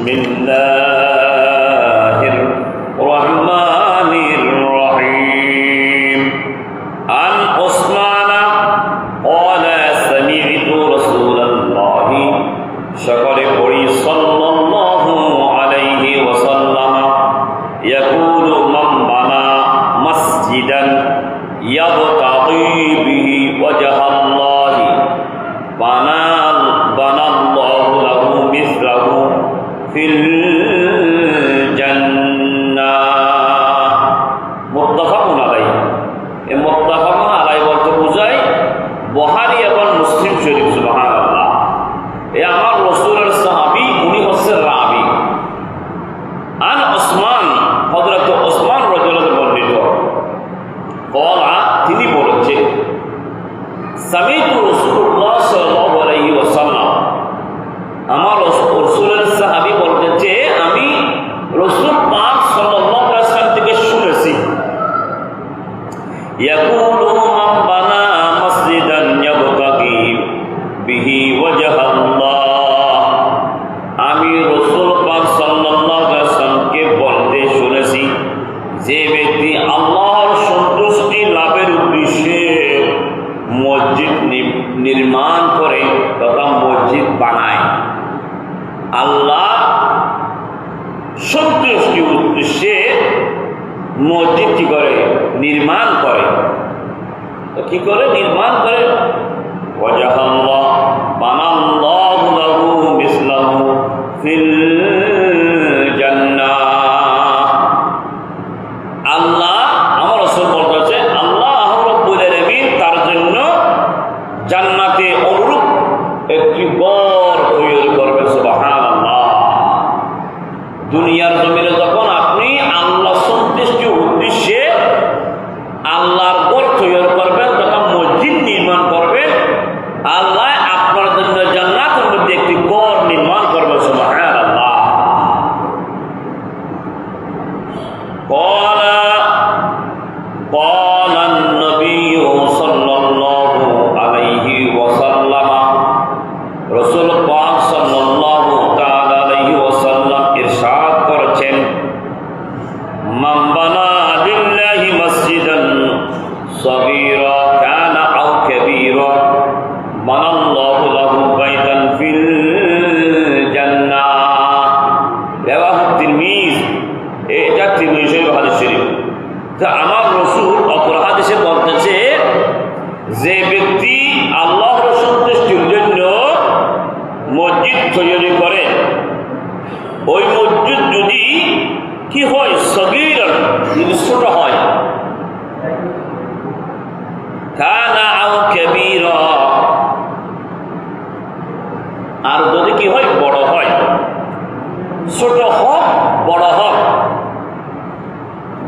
بسم الله الرحمن الرحيم عن عثمان قال سمعت رسول الله شكر صلى الله في নির্মাণ করে তথা মসজিদ বানায়। আল্লাহ সন্তুষ্টি উদ্দেশ্যে মসজিদ কি করে, নির্মাণ করে। কি করে? নির্মাণ করে। বানাল্লাহ قال আমার রসুল অপর হাদিসে বলতেছে যে ব্যক্তি আল্লাহ সন্তুষ্টির জন্য মসজিদ তৈরি করে, ওই মসজিদ যদি কি হয় সগির যদি ছোট হয় আর যদি কি হয়, বড় হয়। ছোট হোক, বড় হোক।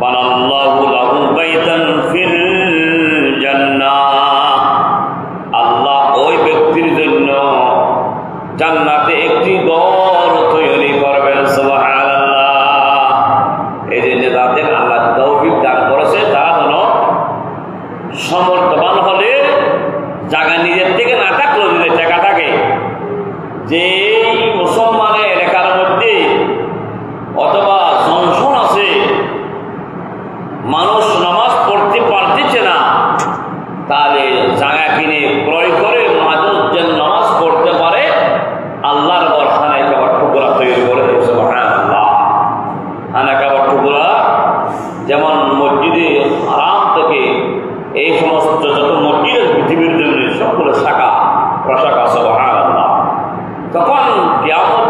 বানাল্লাহু লাহু বাইতান ফিল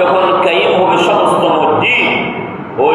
যখন কাইম হবে সমস্ত মসজিদ ওই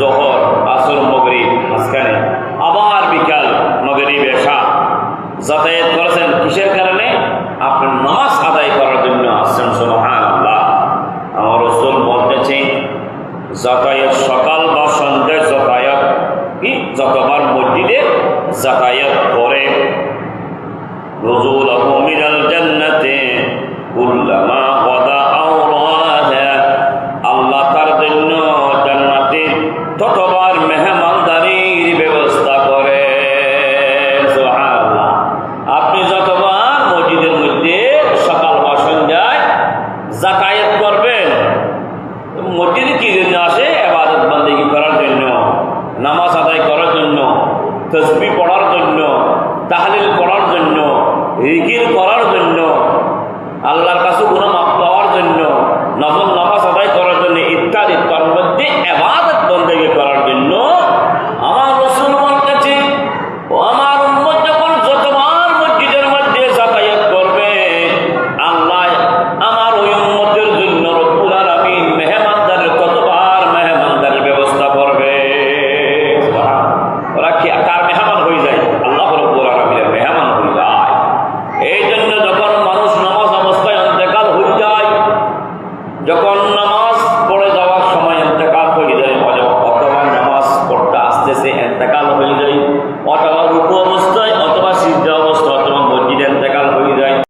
জহর, আসর, মগরিব, মাঝখানে। আবার বিকাল মগরিব এসা যাতায়াত করেছেন কিসের কারণে? আপনি নামাজ আদায় করার জন্য আসছেন সোহান আমার রসুল বলতেছেন, যাতায়াত সকাল বা সন্ধ্যায় যাতায়াত কি যতবার মসজিদে যাতায়াত করে। রজুল মিনাল জান্নাতে, কুল্লামা ওয়াদা